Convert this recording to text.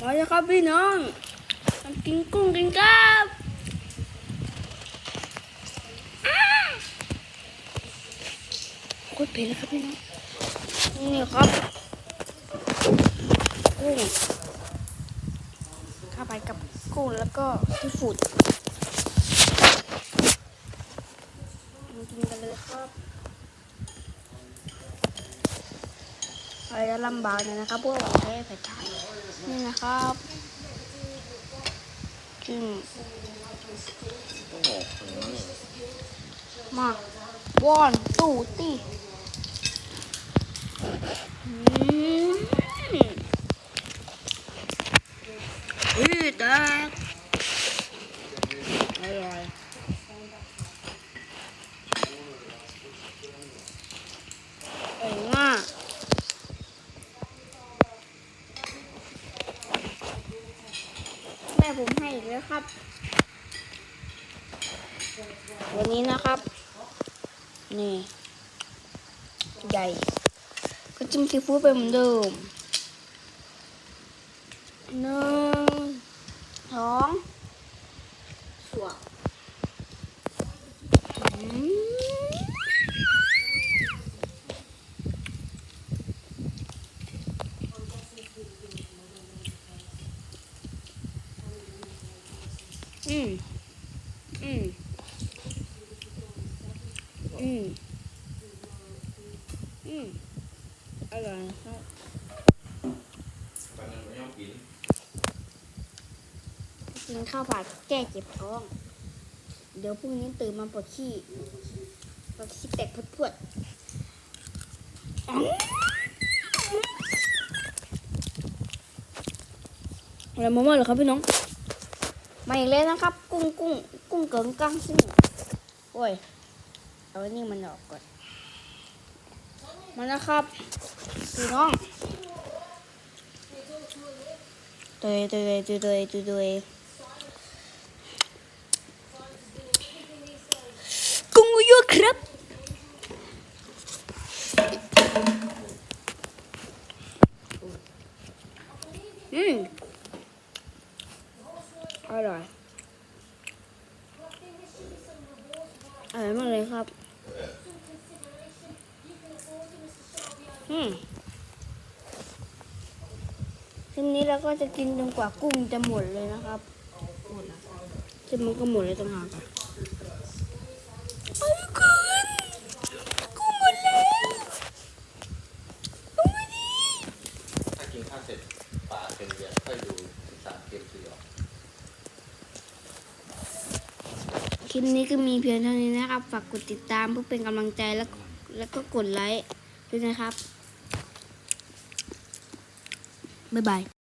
มาเลยครับพี่น้องทำกินกุ้งกันครับอ้าโคตรเผ็ดเลยครับพี่น้อง นี่ครับกุ้งเข้าไปกับกุ้งแล้วก็ที่ฝุ่นกินกันเลยครับ อะไรจะลำบากเนี่ยนะครับพวกเราใช้ไฟฉายนี่นะครับจิ้มมาวอนตู้ตีอืมอือแตกอร่อยอร่อยมาก แม่ ผมให้อีกแล้วครับ วันนี้นะครับ นี่ ใหญ่ ก็จิ้มซีฟู้ดไปเหมือนเดิมหนึ่งสองสวม อืมอืมอืมอืมอร่อยครับกินข้าวผัดแก้เจ็บท้อง เดี๋ยวพรุ่งนี้ตื่นมาปวดขี้ปวดขี้แตกพรวดๆอ๋ออะไรมาม่าเหรอครับพี่น้อง มาอีกแล้วนะครับ กุ้งกุ้งกุ้งเกิงกังซิ่งโอ้ยเอาอันนี้มันออกก่อนมานะครับพี่น้องเตยเตยเตยเตยเตยเตยกุ้งยั่วครับอืม อร่อยอร่อยมากเลยครับ อืมทีนี้เราก็จะกินจนกว่ากุ้งจะหมดเลยนะครับหมดแล้วซึ่งมันก็หมดเลยต่างหากอะเอาคืนกุ้งหมดแล้วเอามาดิถ้ากินข้าวเสร็จปากเป็นเยอะค่อยดูสารเก็บสีออก ค ลิปนี้ก็มีเพียงเท่านี้นะครับ ฝากกดติดตามเพื่อเป็นกำลังใจแล้วแล้วก็กดไลค์ด้วยนะครับ บ๊ายบาย